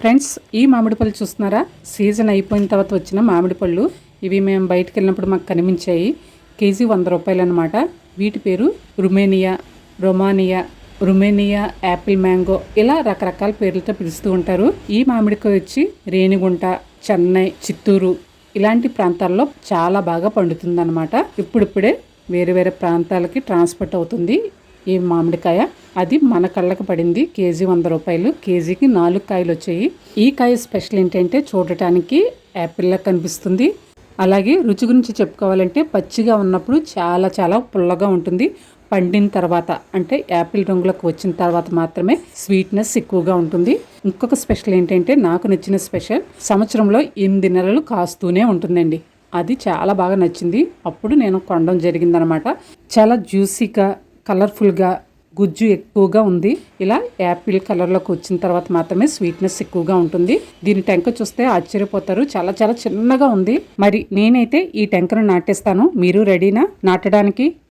Friends ఈ మామిడి పళ్ళు చూస్తున్నారా? సీజన్ అయిపోయిన తర్వాత వచ్చిన మామిడి పళ్ళు. ఇవి మేము బయటకు వెళ్ళినప్పుడు మాకు కనిపించాయి. కేజీ వంద రూపాయలు అనమాట వీటి పేరు Rumania Romania Rumania apple mango ఇలా రకరకాల పేర్లతో పిలుస్తూ ఉంటారు. ఈ మామిడికాయ వచ్చి రేణిగుంట చెన్నై చిత్తూరు ఇలాంటి ప్రాంతాల్లో చాలా బాగా పండుతుందన్నమాట. ఇప్పుడిప్పుడే వేరే వేరే ప్రాంతాలకి ట్రాన్స్పోర్ట్ అవుతుంది ఈ మామిడికాయ. అది మన కళ్ళకు పడింది. కేజీ వంద రూపాయలు. కేజీకి నాలుగు కాయలు వచ్చాయి. ఈ కాయ స్పెషల్ ఏంటంటే చూడటానికి యాపిల్లా కనిపిస్తుంది. అలాగే రుచి గురించి చెప్పుకోవాలంటే పచ్చిగా ఉన్నప్పుడు చాలా చాలా పుల్లగా ఉంటుంది. పండిన తర్వాత అంటే యాపిల్ రంగులోకి వచ్చిన తర్వాత మాత్రమే స్వీట్నెస్ ఎక్కువగా ఉంటుంది. ఇంకొక స్పెషల్ ఏంటంటే నాకు నచ్చిన స్పెషల్ సంవత్సరంలో ఎనిమిది నెలలు కాస్తూనే ఉంటుందండి. అది చాలా బాగా నచ్చింది. అప్పుడు నేను కొనడం జరిగిందనమాట. చాలా జ్యూసీగా కలర్ఫుల్గా గుజ్జు ఎక్కువగా ఉంది. ఇలా యాపిల్ కలర్లోకి వచ్చిన తర్వాత మాత్రమే స్వీట్నెస్ ఎక్కువగా ఉంటుంది. దీని టెంక చూస్తే ఆశ్చర్యపోతారు. చాలా చాలా చిన్నగా ఉంది. మరి నేనైతే ఈ టెంకను నాటేస్తాను. మీరు రెడీనా? నాటడానికి?